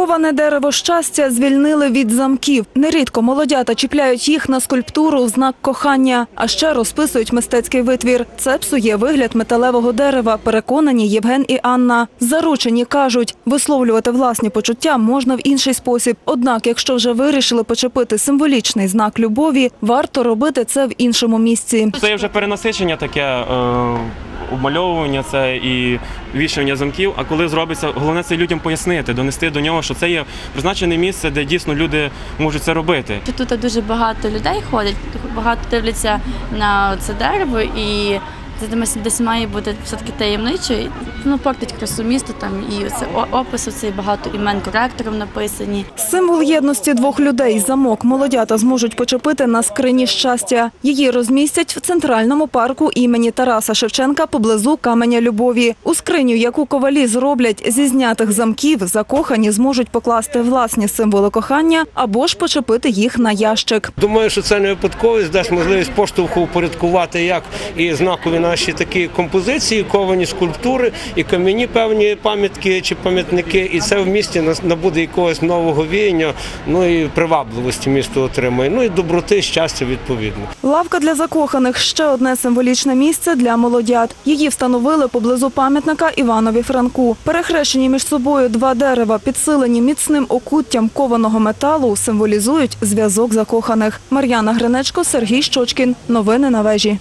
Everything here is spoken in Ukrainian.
Коване дерево щастя звільнили від замків. Нерідко молодята чіпляють їх на скульптуру в знак кохання, а ще розписують мистецький витвір. Це псує вигляд металевого дерева, переконані Євген і Анна. Заручені кажуть, висловлювати власні почуття можна в інший спосіб. Однак, якщо вже вирішили почепити символічний знак любові, варто робити це в іншому місці. Це вже перенасичення таке. Е- Обмальовування це і вішання замків. А коли зробиться, головне це людям пояснити, донести до нього, що це є призначене місце, де дійсно люди можуть це робити. Тут дуже багато людей ходить, багато дивляться на це дерево і це десь- має бути все-таки таємничо. І, Ну, портить красу міста там і це опис, оцей багато імен коректором написані. Символ єдності двох людей замок молодята зможуть почепити на скрині щастя. Її розмістять в центральному парку імені Тараса Шевченка поблизу каменя любові. У скриню, яку ковалі зроблять зі знятих замків, закохані зможуть покласти власні символи кохання або ж почепити їх на ящик. Думаю, що це не випадковість дасть можливість поштовху упорядкувати як і знакові наші такі композиції, ковані скульптури, і кам'яні певні пам'ятки чи пам'ятники. І це в місті набуде якогось нового віяння, ну і привабливості місто отримає. Ну і доброти, щастя відповідно. Лавка для закоханих ще одне символічне місце для молодят. Її встановили поблизу пам'ятника Іванові Франку. Перехрещені між собою два дерева, підсилені міцним окуттям кованого металу, символізують зв'язок закоханих. Мар'яна Гринечко, Сергій Щочкін. Новини на вежі.